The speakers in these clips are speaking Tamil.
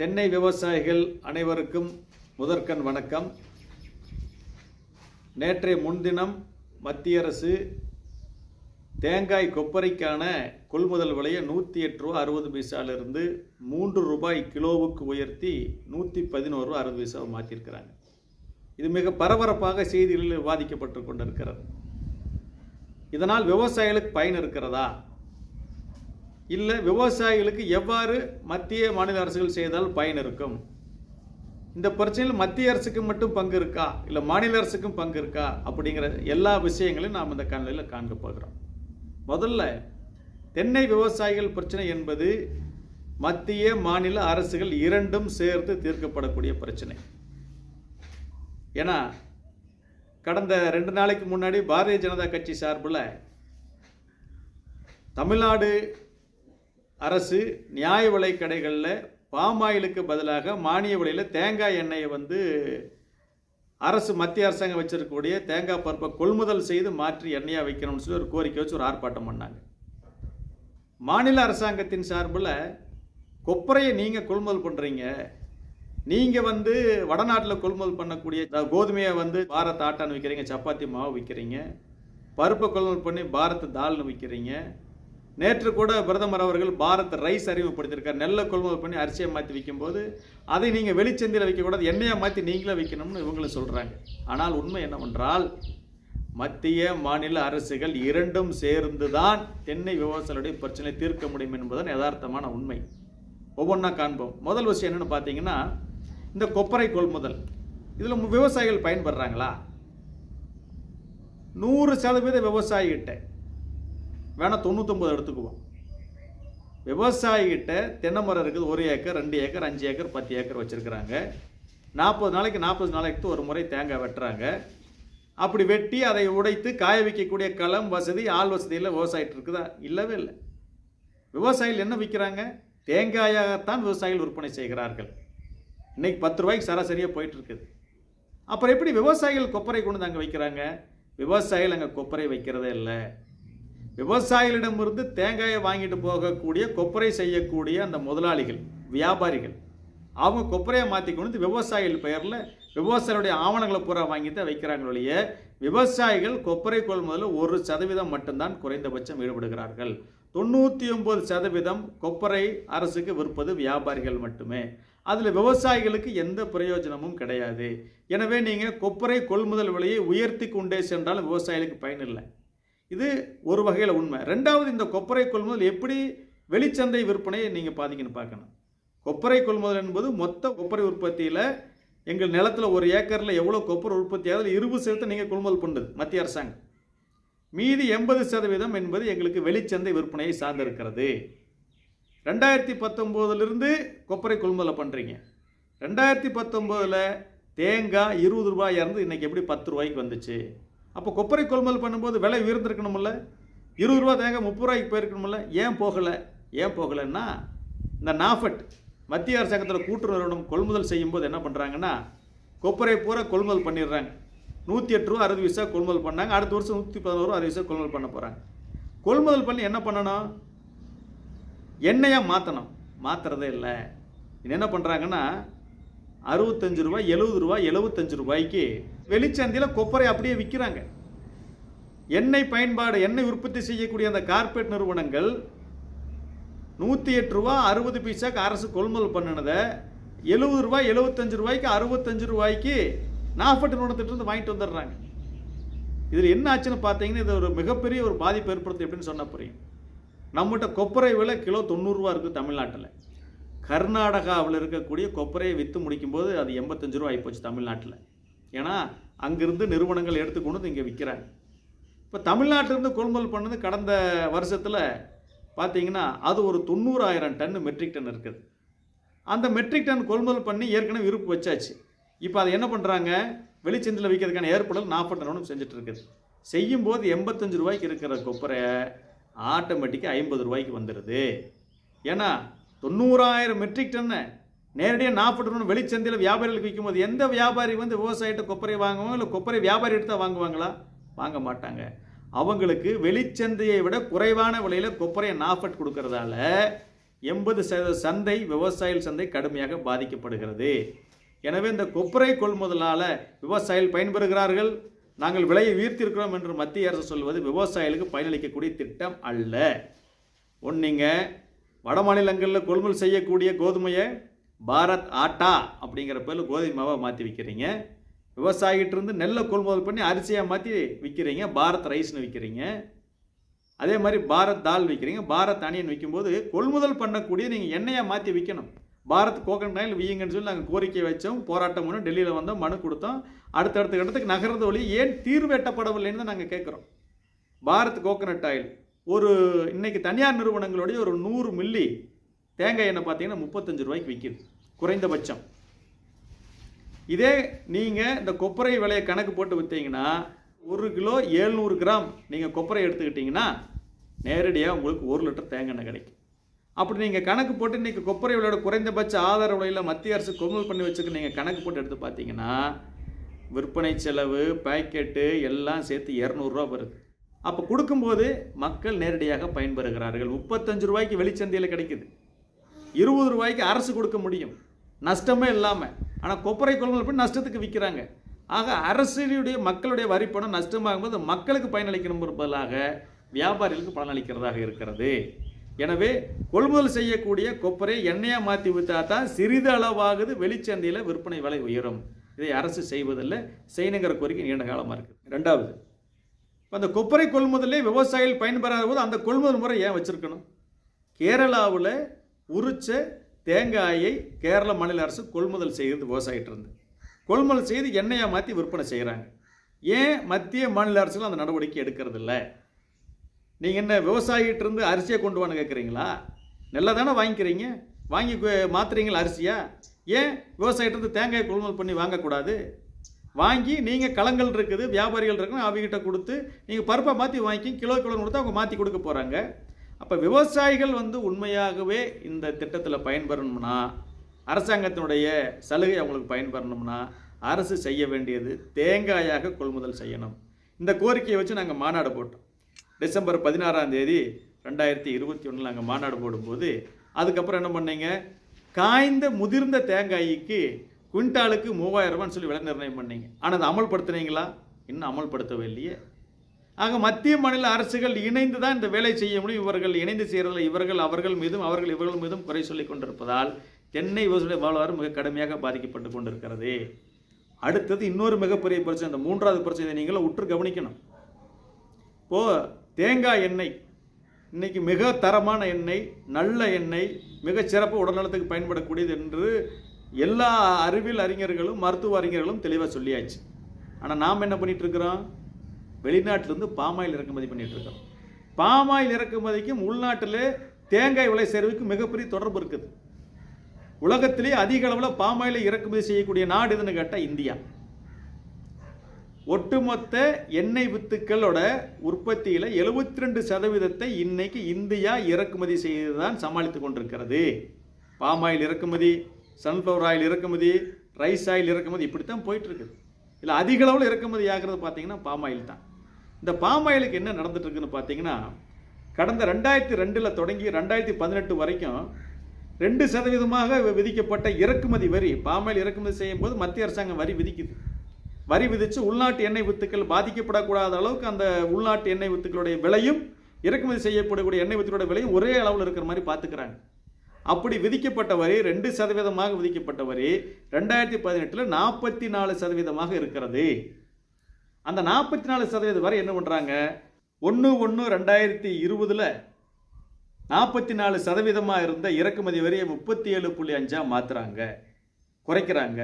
தென்னை விவசாயிகள் அனைவருக்கும் முதற்கண் வணக்கம். நேற்றைய முன்தினம் மத்திய அரசு தேங்காய் கொப்பரைக்கான கொள்முதல் விலையை நூற்றி எட்டு ரூபா அறுபது பைசாலிருந்து மூன்று ரூபாய் கிலோவுக்கு உயர்த்தி நூற்றி பதினோரு ரூபா அறுபது பைசாவை மாற்றிருக்கிறாங்க இது மிக பரபரப்பாக செய்திகளில் விவாதிக்கப்பட்டு கொண்டிருக்கிறது. இதனால் விவசாயிகளுக்கு பயன் இருக்கிறதா? இல்லை விவசாயிகளுக்கு எவ்வாறு மத்திய மாநில அரசுகள் செய்தால் பயன் இருக்கும்? இந்த பிரச்சனையில் மத்திய அரசுக்கு மட்டும் பங்கு இருக்கா? இல்லை மாநில அரசுக்கும் பங்கு இருக்கா? அப்படிங்கிற எல்லா விஷயங்களையும் நாம் இந்த காணொலியில் காண்க போகிறோம். முதல்ல தென்னை விவசாயிகள் பிரச்சனை என்பது மத்திய மாநில அரசுகள் இரண்டும் சேர்த்து தீர்க்கப்படக்கூடிய பிரச்சனை. ஏன்னா கடந்த ரெண்டு நாளைக்கு முன்னாடி பாரதிய ஜனதா கட்சி சார்பில் தமிழ்நாடு அரசு நியாய விலை கடைகளில் பாமாயிலுக்கு பதிலாக மானிய விலையில் தேங்காய் எண்ணெயை வந்து அரசு மத்திய அரசாங்கம் வச்சிருக்கக்கூடிய தேங்காய் பருப்பை கொள்முதல் செய்து மாற்றி எண்ணெயாக வைக்கணும்னு சொல்லி ஒரு கோரிக்கை வச்சு ஒரு ஆர்ப்பாட்டம் பண்ணாங்க. மாநில அரசாங்கத்தின் சார்பில் கொப்பரையை நீங்கள் கொள்முதல் பண்ணுறீங்க நீங்கள் வந்து வடநாட்டில் கொள்முதல் பண்ணக்கூடிய கோதுமையை வந்து பாரத் ஆட்டான்னு விற்கிறீங்க சப்பாத்தி மாவு விற்கிறீங்க பருப்பை கொள்முதல் பண்ணி பாரத் தால்னு விற்கிறீங்க நேற்று கூட பிரதமர் அவர்கள் பாரத் ரைஸ் அறிமுகப்படுத்தியிருக்கார். நெல்லை கொள்முதல் பண்ணி அரிசியை மாற்றி விற்கும்போது அதை நீங்கள் வெளிச்சந்தையில் வைக்கக்கூடாது எண்ணெயை மாற்றி நீங்களே வைக்கணும்னு இவங்களும் சொல்கிறாங்க ஆனால் உண்மை என்னவென்றால் மத்திய மாநில அரசுகள் இரண்டும் சேர்ந்து தான் தென்னை விவசாயிகளுடைய பிரச்சனை தீர்க்க முடியும் என்பதுதான் யதார்த்தமான உண்மை. ஒவ்வொன்றா காண்போம். முதல் விஷயம் என்னென்னு பார்த்தீங்கன்னா இந்த கொப்பரை கொள்முதல். இதில் விவசாயிகள் பயன்படுறாங்களா? நூறு சதவீத விவசாயிகிட்ட வேணால் தொண்ணூத்தொம்பது எடுத்துக்குவோம். விவசாயிகிட்ட தென்னை மரம் இருக்குது ஒரு ஏக்கர் ரெண்டு ஏக்கர் அஞ்சு ஏக்கர் பத்து ஏக்கர் வச்சுருக்குறாங்க. நாற்பது நாளைக்கு நாற்பது நாளைக்கு ஒரு முறை தேங்காய் வெட்டுறாங்க. அப்படி வெட்டி அதை உடைத்து காய வைக்கக்கூடிய களம் வசதி ஆள் வசதியில் விவசாயிட்டு இருக்குதா? இல்லவே இல்லை. விவசாயிகள் என்ன விற்கிறாங்க தேங்காயாகத்தான் விவசாயிகள் விற்பனை செய்கிறார்கள். இன்னைக்கு பத்து ரூபாய்க்கு சராசரியாக போயிட்டுருக்குது அப்புறம் எப்படி விவசாயிகள் கொப்பரை கொண்டு வந்து அங்கே வைக்கிறாங்க? விவசாயிகள் அங்கே கொப்பரை வைக்கிறதே இல்லை. விவசாயிகளிடமிருந்து தேங்காயை வாங்கிட்டு போகக்கூடிய கொப்பரை செய்யக்கூடிய அந்த முதலாளிகள் வியாபாரிகள் அவங்க கொப்பரையை மாற்றி கொண்டு வந்து விவசாயிகள் பெயரில் விவசாயிகளுடைய ஆவணங்களை பூரா வாங்கி தான் வைக்கிறாங்க விவசாயிகள் கொப்பரை கொள்முதலில் ஒரு சதவீதம் மட்டும்தான் குறைந்தபட்சம் ஈடுபடுகிறார்கள். தொண்ணூற்றி ஒம்பது சதவீதம் கொப்பரை அரசுக்கு விற்பது வியாபாரிகள் மட்டுமே. அதில் விவசாயிகளுக்கு எந்த பிரயோஜனமும் கிடையாது. எனவே நீங்கள் கொப்பரை கொள்முதல் விலையை உயர்த்தி கொண்டே சென்றாலும் விவசாயிகளுக்கு பயனில்லை இது ஒரு வகையில் உண்மை. ரெண்டாவது இந்த கொப்பரை கொள்முதல் எப்படி வெளிச்சந்தை விற்பனையை நீங்கள் பார்த்தீங்கன்னு பார்க்கணும். கொப்பரை கொள்முதல் என்பது மொத்த கொப்பரை உற்பத்தியில் எங்கள் நிலத்தில் ஒரு ஏக்கரில் எவ்வளோ கொப்பரை உற்பத்தி ஆகுது? இருபது சதவீதத்தை நீங்கள் கொள்முதல் பண்ணுது மத்திய அரசாங்கம். மீதி எண்பது சதவீதம் என்பது எங்களுக்கு வெளிச்சந்தை விற்பனையை சார்ந்திருக்கிறது. ரெண்டாயிரத்தி பத்தொம்போதுலேருந்து கொப்பரை கொள்முதலை பண்ணுறீங்க ரெண்டாயிரத்தி பத்தொம்போதில் தேங்காய் இருபது ரூபாய் இருந்து இன்றைக்கி எப்படி பத்து ரூபாய்க்கு வந்துச்சு? அப்போ கொப்பரை கொள்முதல் பண்ணும்போது விலை உயர்ந்திருக்கணும்ல? இருபது ரூபா தேங்காய் முப்பது ரூபாய்க்கு போயிருக்கணும்ல? ஏன் போகலை? ஏன் போகலைன்னா இந்த நாஃபட் மத்திய அரசாங்கத்தில் கூட்டுறவு நிறுவனம் கொள்முதல் செய்யும்போது என்ன பண்ணுறாங்கன்னா கொப்பரை பூரா கொள்முதல் பண்ணிடுறாங்க. நூற்றி எட்டு ரூபா அறுபது பைசா கொள்முதல் பண்ணாங்க. அடுத்த வருஷம் நூற்றி பதினோரு ரூபா அறுபது பைசா கொள்முதல் பண்ண போகிறாங்க கொள்முதல் பண்ணி என்ன பண்ணணும்? எண்ணெயாக மாற்றணும் மாற்றுறதே இல்லை. என்ன பண்ணுறாங்கன்னா அறுபத்தஞ்சு ரூபாய் எழுபது ரூபாய் எழுபத்தஞ்சு ரூபாய்க்கு வெளிச்சந்தையில் கொப்பரை அப்படியே விற்கிறாங்க எண்ணெய் பயன்பாடு எண்ணெய் உற்பத்தி செய்யக்கூடிய அந்த கார்பரேட் நிறுவனங்கள் நூற்றி எட்டு ரூபா அறுபது பைசாக்கு அரசு கொள்முதல் பண்ணினதை எழுபது ரூபாய் எழுபத்தஞ்சு ரூபாய்க்கு அறுபத்தஞ்சு ரூபாய்க்கு நாற்பட்டு நிறுவனத்திலிருந்து வாங்கிட்டு வந்துடுறாங்க. இதில் என்ன ஆச்சுன்னு பார்த்தீங்கன்னா இது ஒரு மிகப்பெரிய ஒரு பாதிப்பு ஏற்படுத்தும் எப்படின்னு சொன்ன புரியும். நம்மகிட்ட கொப்பரை விலை கிலோ தொண்ணூறுரூவா இருக்குது தமிழ்நாட்டில். கர்நாடகாவில் இருக்கக்கூடிய கொப்பரையை விற்று முடிக்கும்போது அது எண்பத்தஞ்சு ரூபா ஆகிப்போச்சு தமிழ்நாட்டில். ஏன்னா அங்கேருந்து நிறுவனங்கள் எடுத்துக்கொண்டு இங்கே விற்கிறாங்க இப்போ தமிழ்நாட்டிலிருந்து கொள்முதல் பண்ணது கடந்த வருஷத்தில் பார்த்தீங்கன்னா அது ஒரு தொண்ணூறாயிரம் டன் மெட்ரிக் டன் இருக்குது. அந்த மெட்ரிக் டன் கொள்முதல் பண்ணி ஏற்கனவே இருப்பு வச்சாச்சு. இப்போ அதை என்ன பண்ணுறாங்க வெளிச்சந்தில் விற்கிறதுக்கான ஏற்பாடுகள் நாற்பது நிறுவனம் செஞ்சுட்டு இருக்குது. செய்யும்போது எண்பத்தஞ்சு ரூபாய்க்கு இருக்கிற கொப்பரை ஆட்டோமேட்டிக்காக ஐம்பது ரூபாய்க்கு வந்துடுது ஏன்னா தொண்ணூறாயிரம் மெட்ரிக் டன்னு நேரடியாக நாற்பது நிறுவனம் வெளிச்சந்தையில் வியாபாரிகளுக்கு விற்கும்போது எந்த வியாபாரி வந்து விவசாயிட்ட கொப்பரை வாங்குவாங்க இல்லை கொப்பரை வியாபாரி எடுத்தால் தான் வாங்குவாங்களா? வாங்க மாட்டாங்க. அவங்களுக்கு வெளிச்சந்தையை விட குறைவான விலையில் கொப்பரையை நாஃபட் கொடுக்கறதால எண்பது சதவீத சந்தை விவசாயிகள் சந்தை கடுமையாக பாதிக்கப்படுகிறது. எனவே இந்த கொப்பரை கொள்முதலால் விவசாயிகள் பயன்பெறுகிறார்கள். நாங்கள் விலையை உயர்த்திருக்கிறோம் என்று மத்திய அரசு சொல்வது விவசாயிகளுக்கு பயனளிக்கக்கூடிய திட்டம் அல்ல. ஒன்றுங்க வட மாநிலங்களில் கொள்முதல் செய்யக்கூடிய கோதுமையை பாரத் ஆட்டா அப்படிங்கிற பேரில் கோதுமை மாவை மாற்றி விற்கிறீங்க விவசாயிகிட்ட இருந்து நெல்லை கொள்முதல் பண்ணி அரிசியாக மாற்றி விற்கிறீங்க பாரத் ரைஸ்னு விற்கிறீங்க அதே மாதிரி பாரத் தால் விற்கிறீங்க பாரத் அணியன் விற்கும்போது கொள்முதல் பண்ணக்கூடிய நீங்கள் எண்ணெயாக மாற்றி விற்கணும் பாரத் கோகனட் ஆயில் வியுங்கன்னு சொல்லி நாங்கள் கோரிக்கை வச்சோம். போராட்டம் பண்ணோம் டெல்லியில் வந்தோம். மனு கொடுத்தோம். அடுத்தடுத்த இடத்துக்கு நகர்றது வழி ஏன் தீர்வு எட்டப்படவில்லைன்னு தான் நாங்கள் கேட்குறோம் பாரத் கோகனட் ஆயில். ஒரு இன்னைக்கு தனியார் நிறுவனங்களுடைய ஒரு நூறு மில்லி தேங்காய் எண்ணெய் பார்த்தீங்கன்னா முப்பத்தஞ்சு ரூபாய்க்கு விற்கிது குறைந்தபட்சம். இதே நீங்கள் இந்த கொப்பரை விலையை கணக்கு போட்டு விற்றீங்கன்னா ஒரு கிலோ ஏழ்நூறு கிராம் நீங்கள் கொப்பரை எடுத்துக்கிட்டிங்கன்னா நேரடியாக உங்களுக்கு ஒரு லிட்டர் தேங்காய் எண்ணெய் கிடைக்கும். அப்படி நீங்கள் கணக்கு போட்டு இன்றைக்கி கொப்பரை விலையோட குறைந்தபட்ச ஆதார விலையில் மத்திய அரசு கொள்முதல் பண்ணி வச்சுக்க நீங்கள் கணக்கு போட்டு எடுத்து பார்த்தீங்கன்னா விற்பனை செலவு பேக்கெட்டு எல்லாம் சேர்த்து இரநூறுவா வருது. அப்போ கொடுக்கும்போது மக்கள் நேரடியாக பயன்பெறுகிறார்கள். முப்பத்தஞ்சு ரூபாய்க்கு வெளிச்சந்தையில் கிடைக்குது. இருபது ரூபாய்க்கு அரசு கொடுக்க முடியும். நஷ்டமே இல்லாமல் ஆனால் கொப்பரை கொள்முதல் பண்ணி நஷ்டத்துக்கு விற்கிறாங்க ஆக அரசுடைய மக்களுடைய வரிப்பணம் நஷ்டமாகும்போது மக்களுக்கு பயனளிக்கணும் பதிலாக வியாபாரிகளுக்கு பலனளிக்கிறதாக இருக்கிறது. எனவே கொள்முதல் செய்யக்கூடிய கொப்பரை எண்ணெயாக மாற்றி விற்றா தான் சிறிது அளவாகுது வெளிச்சந்தையில் விற்பனை விலை உயரும். இதை அரசு செய்வதில்லை. செய்யணுங்கிற கோரிக்கை நீண்ட காலமாக இருக்குது ரெண்டாவது இப்போ அந்த கொப்பரை கொள்முதலே விவசாயிகள் பயன்பெறாத போது அந்த கொள்முதல் முறை ஏன் வச்சுருக்கணும்? கேரளாவில் உரிச்ச தேங்காயை கேரள மாநில அரசு கொள்முதல் செய்கிறது விவசாயிட்டு இருந்து. கொள்முதல் செய்து எண்ணெயாக மாற்றி விற்பனை செய்கிறாங்க ஏன் மத்திய மாநில அரசுகள் அந்த நடவடிக்கை எடுக்கிறதில்ல? நீங்கள் என்ன விவசாயிகிட்டிருந்து அரிசியை கொண்டு வான்னு கேட்குறீங்களா நல்லா தானே வாங்கிக்கிறீங்க? வாங்கி மாத்துறீங்களா அரிசியா? ஏன் விவசாயிகிட்ட இருந்து தேங்காய் கொள்முதல் பண்ணி வாங்கக்கூடாது? வாங்கி நீங்கள் களங்கள் இருக்குது வியாபாரிகள் இருக்குன்னு அவங்ககிட்ட கொடுத்து நீங்கள் பருப்பை மாற்றி வாங்கி கிலோ கிலோ கொடுத்து அவங்க மாற்றி கொடுக்க போகிறாங்க அப்போ விவசாயிகள் வந்து உண்மையாகவே இந்த திட்டத்தில் பயன்பெறணும்னா அரசாங்கத்தினுடைய சலுகை அவங்களுக்கு பயன்பெறணும்னா அரசு செய்ய வேண்டியது தேங்காயாக கொள்முதல் செய்யணும். இந்த கோரிக்கையை வச்சு நாங்கள் மாநாடு போட்டோம். டிசம்பர் பதினாறாம் தேதி ரெண்டாயிரத்தி இருபத்தி ஒன்றில் நாங்கள் மாநாடு போடும்போது அதுக்கப்புறம் என்ன பண்ணீங்க? காய்ந்த முதிர்ந்த தேங்காய்க்கு குவிண்டாலுக்கு மூவாயிரம் ரூபான்னு சொல்லி விலை நிர்ணயம் பண்ணீங்க. ஆனால் அதை அமல்படுத்துனீங்களா? இன்னும் அமல்படுத்தவே இல்லையே. ஆக மத்திய மாநில அரசுகள் இணைந்து தான் இந்த வேலை செய்ய முடியும். இவர்கள் இணைந்து செய்கிறதில் இவர்கள் அவர்கள் மீதும் அவர்கள் இவர்கள் மீதும் குறை சொல்லிக் கொண்டிருப்பதால் தென்னை விவசாய வாழ்வாரம் மிக கடுமையாக பாதிக்கப்பட்டு கொண்டிருக்கிறது. அடுத்தது இன்னொரு மிகப்பெரிய பிரச்சனை இந்த மூன்றாவது பிரச்சனை நீங்களும் உற்று கவனிக்கணும். இப்போ தேங்காய் எண்ணெய் இன்னைக்கு மிக தரமான எண்ணெய் நல்ல எண்ணெய் மிகச் சிறப்பு உடல்நலத்துக்கு பயன்படக்கூடியது என்று எல்லா அறிவியல் அறிஞர்களும் மருத்துவ அறிஞர்களும் தெளிவாக சொல்லியாச்சு. ஆனால் நாம் என்ன பண்ணிட்டு இருக்கிறோம்? வெளிநாட்டிலேருந்து பாமாயில் இறக்குமதி பண்ணிட்டு இருக்கோம். பாமாயில் இறக்குமதிக்கும் உள்நாட்டில் தேங்காய் விலை சேர்வுக்கும் மிகப்பெரிய தொடர்பு இருக்குது. உலகத்திலே அதிக அளவில் பாமாயிலை இறக்குமதி செய்யக்கூடிய நாடு எதுன்னு கேட்டால் இந்தியா. ஒட்டுமொத்த எண்ணெய் வித்துக்களோட உற்பத்தியில் 72% ரெண்டு சதவீதத்தை இன்னைக்கு இந்தியா இறக்குமதி செய்து தான் சமாளித்து கொண்டிருக்கிறது. பாமாயில் இறக்குமதி சன்ஃப்ளவர் ஆயில் இறக்குமதி ரைஸ் ஆயில் இறக்குமதி இப்படி தான் போயிட்டுருக்குது இல்லை அதிக அளவில் இறக்குமதி ஆகிறது பார்த்தீங்கன்னா பாம் ஆயில் தான். இந்த பாம் ஆயிலுக்கு என்ன நடந்துட்டுருக்குன்னு பார்த்தீங்கன்னா கடந்த ரெண்டாயிரத்தி ரெண்டில் தொடங்கி ரெண்டாயிரத்தி பதினெட்டு வரைக்கும் ரெண்டு சதவீதமாக வி- விதிக்கப்பட்ட இறக்குமதி வரி பாமாயில் இறக்குமதி செய்யும் போது மத்திய அரசாங்கம் வரி விதிக்குது. வரி விதித்து உள்நாட்டு எண்ணெய் வித்துக்கள் பாதிக்கப்படக்கூடாத அளவுக்கு அந்த உள்நாட்டு எண்ணெய் வித்துக்களுடைய விலையும் இறக்குமதி செய்யப்படக்கூடிய எண்ணெய் வித்துக்களுடைய விலையும் ஒரே அளவில் இருக்கிற மாதிரி பார்த்துக்கிறாங்க அப்படி விதிக்கப்பட்ட வரி ரெண்டு சதவீதமாக விதிக்கப்பட்ட வரி ரெண்டாயிரத்தி பதினெட்டில் நாற்பத்தி நாலு சதவீதமாக இருக்கிறது. அந்த நாற்பத்தி நாலு சதவீதம் வரை என்ன பண்ணுறாங்க ஒன்று ஒன்று ரெண்டாயிரத்தி இருபதில் நாற்பத்தி நாலு சதவீதமாக இருந்த இறக்குமதி வரியை முப்பத்தி ஏழு புள்ளி அஞ்சாக மாற்றுறாங்க குறைக்கிறாங்க.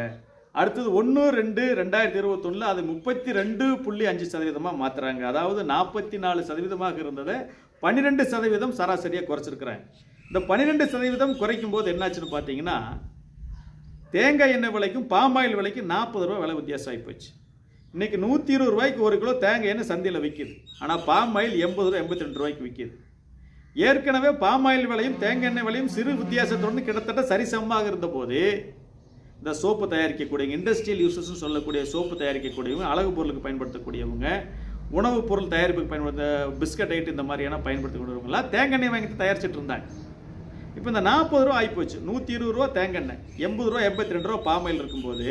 அடுத்தது ஒன்று ரெண்டு ரெண்டாயிரத்தி இருபத்தொன்னில் அது முப்பத்தி ரெண்டு புள்ளி அஞ்சு சதவீதமாக மாற்றுறாங்க அதாவது நாற்பத்தி நாலு சதவீதமாக இருந்ததை பன்னிரெண்டு சதவீதம் சராசரியாக குறைச்சிருக்கிறாங்க. இந்த பன்னிரெண்டு சதவீதம் குறைக்கும் போது என்னாச்சுன்னு பார்த்தீங்கன்னா தேங்காய் எண்ணெய் விலைக்கும் பாமாயில் விலைக்கும் நாற்பது ரூபா விலை வித்தியாசம் ஆகி போச்சு. நூற்றி இருபது ரூபாய்க்கு ஒரு கிலோ தேங்காய் எண்ணெய் சந்தையில் விற்கிது ஆனால் பாமாயில் எண்பது ரூபா எண்பத்தி ரெண்டு ரூபாய்க்கு விற்கிது ஏற்கனவே பாமாயில் விலையும் தேங்காய் எண்ணெய் விலையும் சிறு வித்தியாசத்தோடு கிட்டத்தட்ட சரிசமமாக இருந்தபோது இந்த சோப்பு தயாரிக்கக்கூடிய இண்டஸ்ட்ரியல் யூசஸ்ன்னு சொல்லக்கூடிய சோப்பு தயாரிக்கக்கூடியவங்க அழகு பொருளுக்கு பயன்படுத்தக்கூடியவங்க உணவுப் பொருள் தயாரிப்புக்கு பயன்படுத்த பிஸ்கட் ஐட்டு இந்த மாதிரியான பயன்படுத்தக்கூடியவங்களாம் தேங்காய் எண்ணெய் வாங்கி தயாரிச்சிட்டு இருந்தாங்க. இப்போ இந்த நாற்பது ரூபா ஆகிப்போச்சு நூற்றி இருபது ரூபா தேங்காய் எண்பது ரூபா எண்பத்தி ரெண்டு ரூபா பாமாயில் இருக்கும்போது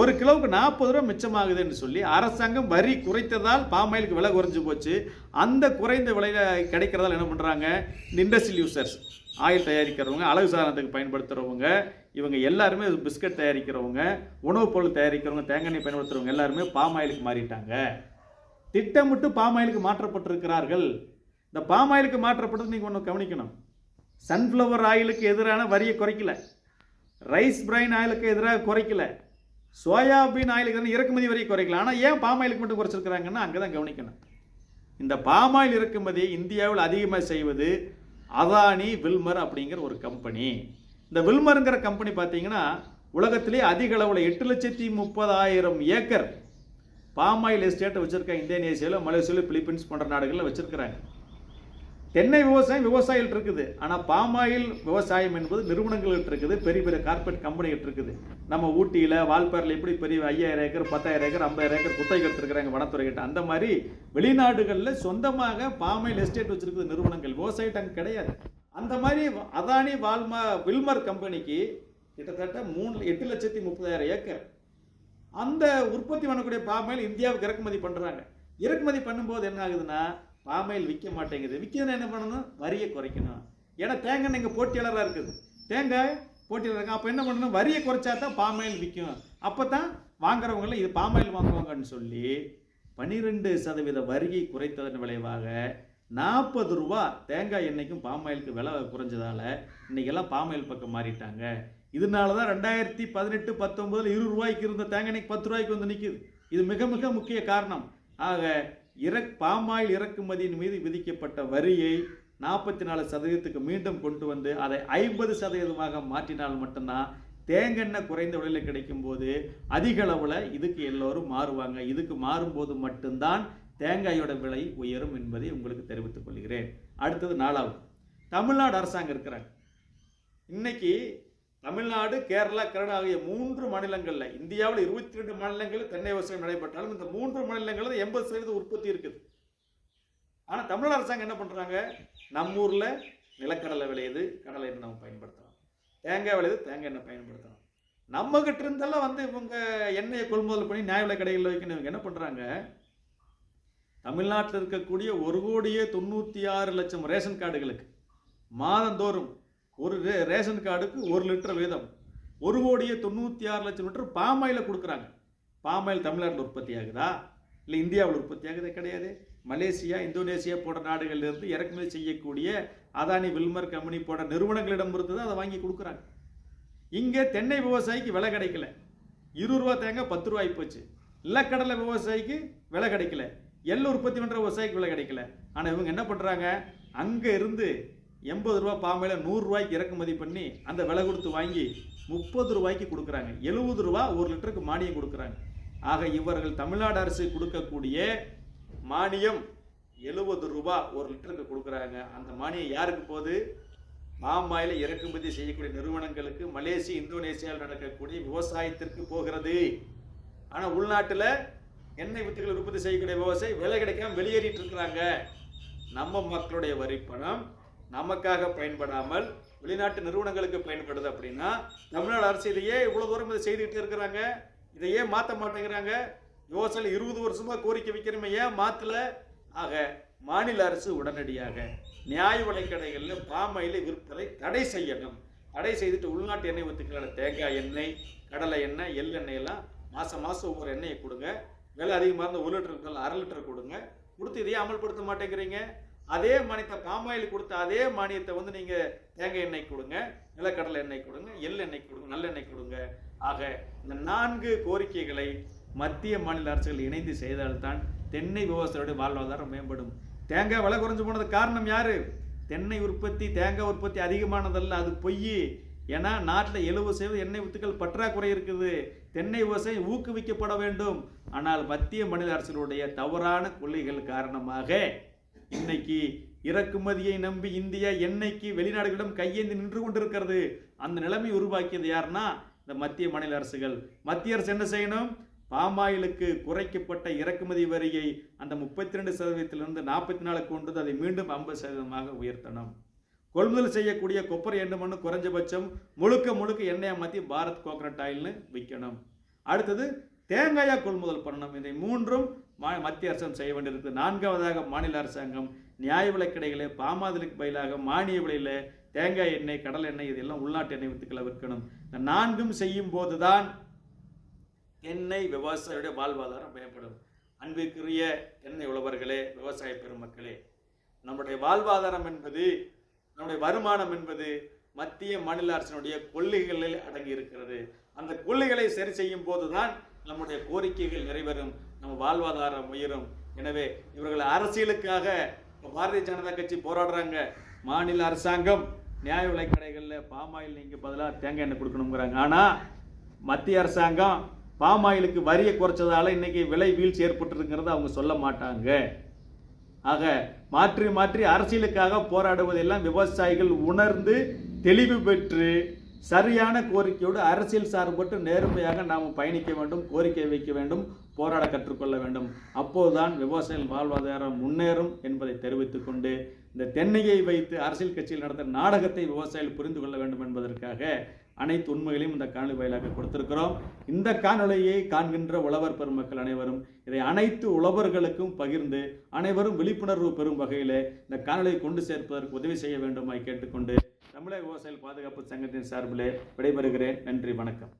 ஒரு கிலோவுக்கு நாற்பது ரூபா மிச்சமாகுதுன்னு சொல்லி அரசாங்கம் வரி குறைத்ததால் பாமாயிலுக்கு விலை குறைஞ்சு போச்சு. அந்த குறைந்த விலையில் கிடைக்கிறதால என்ன பண்ணுறாங்க இந்த இண்டஸ்ட்ரியல் யூசர்ஸ் ஆயில் தயாரிக்கிறவங்க அழகு சாதனத்துக்கு பயன்படுத்துகிறவங்க இவங்க எல்லாருமே பிஸ்கட் தயாரிக்கிறவங்க உணவுப் பொருள் தயாரிக்கிறவங்க தேங்காய் எண்ணெய் பயன்படுத்துகிறவங்க எல்லாருமே பாம் ஆயிலுக்கு மாறிட்டாங்க. திட்டமிட்டு பாம் ஆயிலுக்கு மாற்றப்பட்டிருக்கிறார்கள். இந்த பாம் ஆயிலுக்கு மாற்றப்பட்டது நீங்கள் ஒன்று கவனிக்கணும். சன்ஃப்ளவர் ஆயிலுக்கு எதிரான வரியை குறைக்கல. ரைஸ் பிரைன் ஆயிலுக்கு எதிராக குறைக்கல. சோயாபீன் ஆயிலுக்கு எதிரான இறக்குமதி வரியை குறைக்கல. ஆனால் ஏன் பாம் ஆயிலுக்கு மட்டும் குறைச்சிருக்கிறாங்கன்னா அங்கே தான் கவனிக்கணும். இந்த பாம் ஆயில் இறக்குமதியை இந்தியாவில் அதிகமாக செய்வது அதானி வில்மர் அப்படிங்கிற ஒரு கம்பெனி இந்த வில்மருங்கிற கம்பெனி பார்த்தீங்கன்னா உலகத்திலே அதிக அளவில் எட்டு லட்சத்தி முப்பதாயிரம் ஏக்கர் பாம் ஆயில் எஸ்டேட்டை வச்சுருக்காங்க இந்தோனேசியாவில் மலேசியாவில் பிலிப்பீன்ஸ் போன்ற நாடுகளில் வச்சுருக்கிறாங்க. தென்னை விவசாயம் விவசாயிகள் இருக்குது. ஆனால் பாமாயில் விவசாயம் என்பது நிறுவனங்கள்கிட்ட இருக்குது பெரிய பெரிய கார்பரேட் கம்பெனிகிட்ட இருக்குது. நம்ம ஊட்டியில் வால்பாரில் எப்படி பெரிய ஐயாயிரம் ஏக்கர் பத்தாயிரம் ஏக்கர் ஐம்பதாயிரம் ஏக்கர் குத்தகை எடுத்துருக்காங்க வனத்துறைகிட்ட. அந்த மாதிரி வெளிநாடுகளில் சொந்தமாக பாமாயில் எஸ்டேட் வச்சிருக்குது நிறுவனங்கள் விவசாயிட்ட அங்கே கிடையாது. அந்த மாதிரி அதானி வால்மா வில்மர் கம்பெனிக்கு கிட்டத்தட்ட மூணு எட்டு லட்சத்தி முப்பதாயிரம் ஏக்கர். அந்த உற்பத்தி பண்ணக்கூடிய பாமாயில் இந்தியாவுக்கு இறக்குமதி பண்ணுறாங்க இறக்குமதி பண்ணும்போது என்ன ஆகுதுன்னா பாமையில் விற்க மாட்டேங்குது. விற்கிறதுனா என்ன பண்ணணும்? வரியை குறைக்கணும். ஏன்னா தேங்காய் எங்கள் போட்டியாளராக இருக்குது. தேங்காய் போட்டியாளர் இருக்கு? அப்போ என்ன பண்ணணும்? வரியை குறைச்சா தான் பாமாயில் விற்கும். அப்போ தான் வாங்குறவங்கள இது பாமாயில் வாங்குவாங்கன்னு சொல்லி பன்னிரெண்டு சதவீத வரியை குறைத்ததன் விளைவாக நாற்பது ரூபா தேங்காய் எண்ணெய்க்கும் பாமாயிலுக்கு விலை குறைஞ்சதால இன்னைக்கெல்லாம் பாமாயில் பக்கம் மாறிட்டாங்க. இதனால தான் ரெண்டாயிரத்தி பதினெட்டு பத்தொன்பதுல இருபது ரூபாய்க்கு இருந்த தேங்காய் எண்ணெய்க்கு பத்து ரூபாய்க்கு வந்து நிற்கிது இது மிக மிக முக்கிய காரணம். ஆக இறக் பாமாயில் இறக்குமதியின் மீது விதிக்கப்பட்ட வரியை நாற்பத்தி நாலு சதவீதத்துக்கு மீண்டும் கொண்டு வந்து அதை ஐம்பது சதவீதமாக மாற்றினால் மட்டும்தான் தேங்கெண்ணெய் குறைந்த விலையில் கிடைக்கும் போது அதிக அளவில் இதுக்கு எல்லோரும் மாறுவாங்க. இதுக்கு மாறும்போது மட்டும்தான் தேங்காயோட விலை உயரும் என்பதை உங்களுக்கு தெரிவித்துக் கொள்கிறேன். அடுத்தது நாலாவது. தமிழ்நாடு அரசாங்கம் இருக்கிறாங்க. இன்னைக்கு தமிழ்நாடு கேரளா கர்நாடகா ஆகிய மூன்று மாநிலங்களில் இந்தியாவில் இருபத்தி ரெண்டு மாநிலங்களில் தென்னை விவசாயம் நடைபெற்றாலும் இந்த மூன்று மாநிலங்களில் எண்பது சதவீத உற்பத்தி இருக்குது. ஆனால் தமிழ்நாடு அரசாங்கம் என்ன பண்ணுறாங்க நம்ம ஊரில் நிலக்கடலை விளையுது கடலை எண்ணெய் நம்ம பயன்படுத்தலாம். தேங்காய் விளையுது தேங்காய் எண்ணெய் பயன்படுத்தலாம். நம்மகிட்ட இருந்தெல்லாம் வந்து இவங்க எண்ணெயை கொள்முதல் பண்ணி நியாய விலை கடைகளில் வைக்கணும் இவங்க என்ன பண்ணுறாங்க தமிழ்நாட்டில் இருக்கக்கூடிய ஒரு கோடியே தொண்ணூற்றி ஆறு லட்சம் ரேஷன் கார்டுகளுக்கு மாதந்தோறும் ஒரு ரே- ரேஷன் கார்டுக்கு ஒரு லிட்டர் வீதம். ஒரு கோடியே தொண்ணூற்றி ஆறு லட்சம் லிட்டர் பாமாயில கொடுக்குறாங்க. பாமாயில் தமிழ்நாட்டில் உற்பத்தி ஆகுதா? இல்லை இந்தியாவில் உற்பத்தி ஆகுதே கிடையாது. மலேசியா இந்தோனேசியா போன்ற நாடுகளில் இருந்து இறக்குமதி செய்யக்கூடிய அதானி வில்மர் கம்பெனி போன்ற நிறுவனங்களிடம் இருந்து அதை வாங்கி கொடுக்குறாங்க. இங்கே தென்னை விவசாயிக்கு விலை கிடைக்கல. இருபது ரூபா தேங்காய் பத்து ரூபாய் போச்சு. நிலக்கடலை விவசாயிக்கு விலை கிடைக்கல. எள்ளு உற்பத்தி பண்ணுற விவசாயிக்கு விலை கிடைக்கல. ஆனால் இவங்க என்ன பண்ணுறாங்க அங்கே இருந்து எண்பது ரூபா பாமையில நூறுரூவாய்க்கு இறக்குமதி பண்ணி அந்த விலை கொடுத்து வாங்கி முப்பது ரூபாய்க்கு கொடுக்குறாங்க. எழுபது ரூபா ஒரு லிட்டருக்கு மானியம் கொடுக்குறாங்க. ஆக இவர்கள் தமிழ்நாடு அரசு கொடுக்கக்கூடிய மானியம் எழுபது ரூபா ஒரு லிட்டருக்கு கொடுக்குறாங்க. அந்த மானியம் யாருக்கு போகுது? பாமாயில் இறக்குமதி செய்யக்கூடிய நிறுவனங்களுக்கு மலேசியா இந்தோனேசியாவில் நடக்கக்கூடிய விவசாயத்திற்கு போகிறது. ஆனால் உள்நாட்டில் எண்ணெய் வித்துகள் உற்பத்தி செய்யக்கூடிய விவசாயி விலை கிடைக்காம வெளியேறிட்டு இருக்கிறாங்க. நம்ம மக்களுடைய வரிப்பணம் நமக்காக பயன்படாமல் வெளிநாட்டு நிறுவனங்களுக்கு பயன்படுது அப்படின்னா தமிழ்நாடு அரசு இதையே இவ்வளோ தூரம் இதை செய்துக்கிட்டு இருக்கிறாங்க. இதையே மாற்ற மாட்டேங்கிறாங்க. யோசனை இருபது வருஷமாக கோரிக்கை வைக்கிறோமே ஏன் மாற்றல ஆக மாநில அரசு உடனடியாக நியாய விலைக்கடைகளில் பாமையில் விற்பதை தடை செய்யணும். தடை செய்துட்டு உள்நாட்டு எண்ணெய் வித்துக்களான தேங்காய் எண்ணெய் கடலை எண்ணெய் எள் எண்ணெய் எல்லாம் மாதம் மாதம் ஒவ்வொரு எண்ணெயை கொடுங்க. விலை அதிகமாக இருந்தால் ஒரு லிட்டர் அரை லிட்டர் கொடுங்க. கொடுத்து இதையே அமல்படுத்த மாட்டேங்கிறீங்க. அதே மானியத்தை பாமாயில் கொடுத்த அதே மானியத்தை வந்து நீங்கள் தேங்காய் எண்ணெய் கொடுங்க நிலக்கடலை எண்ணெய் கொடுங்க எள் எண்ணெய் கொடுங்க நல்லெண்ணெய் கொடுங்க. ஆக இந்த நான்கு கோரிக்கைகளை மத்திய மாநில அரசுகள் இணைந்து செய்தால்தான் தென்னை விவசாயிகளுடைய வாழ்வாதாரம் மேம்படும். தேங்காய் விலை குறைஞ்சு போனதுக்கு காரணம் யாரு? தென்னை உற்பத்தி தேங்காய் உற்பத்தி அதிகமானதல்ல அது பொய் ஏன்னா நாட்டில் எழுபது சதவீத எண்ணெய் வித்துக்கள் பற்றாக்குறை இருக்குது. தென்னை விவசாயம் ஊக்குவிக்கப்பட வேண்டும். ஆனால் மத்திய மாநில அரசுகளுடைய தவறான கொள்கைகள் காரணமாக இன்னைக்கு இறக்குமதியை நம்பி இந்தியா என்னைக்கு வெளிநாடுகளிடம் கையேந்தி நின்று கொண்டிருக்கிறது? அந்த நிலைமை உருவாக்கியது யாருன்னா இந்த மத்திய மாநில அரசுகள். மத்திய அரசு என்ன செய்யணும்? பாமாயிலுக்கு குறைக்கப்பட்ட இறக்குமதி வரியை அந்த முப்பத்தி ரெண்டு சதவீதத்திலிருந்து நாற்பத்தி நாலு கொண்டு வந்து அதை மீண்டும் ஐம்பது சதவீதமாக உயர்த்தணும். கொள்முதல் செய்யக்கூடிய கொப்பரை எண்ணெய் மண்ணு குறைஞ்சபட்சம் முழுக்க முழுக்க எண்ணெயை மாற்றி பாரத் கோகனட் ஆயில்னு விற்கணும் அடுத்தது தேங்காயை கொள்முதல் பண்ணணும். இதை மூன்றும் மா மத்திய அரசாங்கம் செய்ய வேண்டியிருக்கு நான்காவதாக மாநில அரசாங்கம் நியாய விலைக்கடைகளை பாமாதலுக்கு பதிலாக மானிய விலையில் தேங்காய் எண்ணெய் கடல் எண்ணெய் இதெல்லாம் உள்நாட்டு எண்ணெய் வித்துக்களை விற்கணும். இந்த நான்கும் செய்யும் போது தான் எண்ணெய் விவசாயியுடைய வாழ்வாதாரம் மேம்படும். அன்பிற்குரிய எண்ணெய் உழவர்களே விவசாய பெருமக்களே நம்முடைய வாழ்வாதாரம் என்பது நம்முடைய வருமானம் என்பது மத்திய மாநில அரசினுடைய கொள்கைகளில் அடங்கி இருக்கிறது. அந்த கொள்கைகளை சரி செய்யும் போதுதான் நம்முடைய கோரிக்கைகள் நிறைவேறும் நம்ம வாழ்வாதாரம் உயரும். எனவே இவர்கள் அரசியலுக்காக பாரதிய ஜனதா கட்சி போராடுறாங்க. மாநில அரசாங்கம் நியாய விலைக்கடைகளில் கடைகளில் ஆயில் நீங்கள் பதிலாக தேங்காய் எண்ணெய் கொடுக்கணுங்கிறாங்க ஆனால் மத்திய அரசாங்கம் பாம் ஆயிலுக்கு வரியை குறைச்சதால இன்னைக்கு விலை வீழ்ச்சி ஏற்பட்டிருக்கிறத அவங்க சொல்ல மாட்டாங்க. ஆக மாற்றி மாற்றி அரசியலுக்காக போராடுவதெல்லாம் விவசாயிகள் உணர்ந்து தெளிவு பெற்று சரியான கோரிக்கையோடு அரசியல் சார்பட்டு நேர்மையாக நாம் பயணிக்க வேண்டும் கோரிக்கை வைக்க வேண்டும் போராட கற்றுக்கொள்ள வேண்டும். அப்போதுதான் விவசாயிகள் வாழ்வாதாரம் முன்னேறும் என்பதை தெரிவித்துக் கொண்டு இந்த தென்னையை வைத்து அரசியல் கட்சியில் நடந்த நாடகத்தை விவசாயிகள் புரிந்து கொள்ள வேண்டும் என்பதற்காக அனைத்து உண்மைகளையும் இந்த காணொலி வாயிலாக கொடுத்திருக்கிறோம். இந்த காணொலியை காண்கின்ற உழவர் பெருமக்கள் அனைவரும் இதை அனைத்து உழவர்களுக்கும் பகிர்ந்து அனைவரும் விழிப்புணர்வு பெறும் வகையில் இந்த காணொலியை கொண்டு சேர்ப்பதற்கு உதவி செய்ய வேண்டுமாய் கேட்டுக்கொண்டு தமிழக விவசாயிகள் பாதுகாப்பு சங்கத்தின் சார்பிலே விடைபெறுகிறேன். நன்றி வணக்கம்.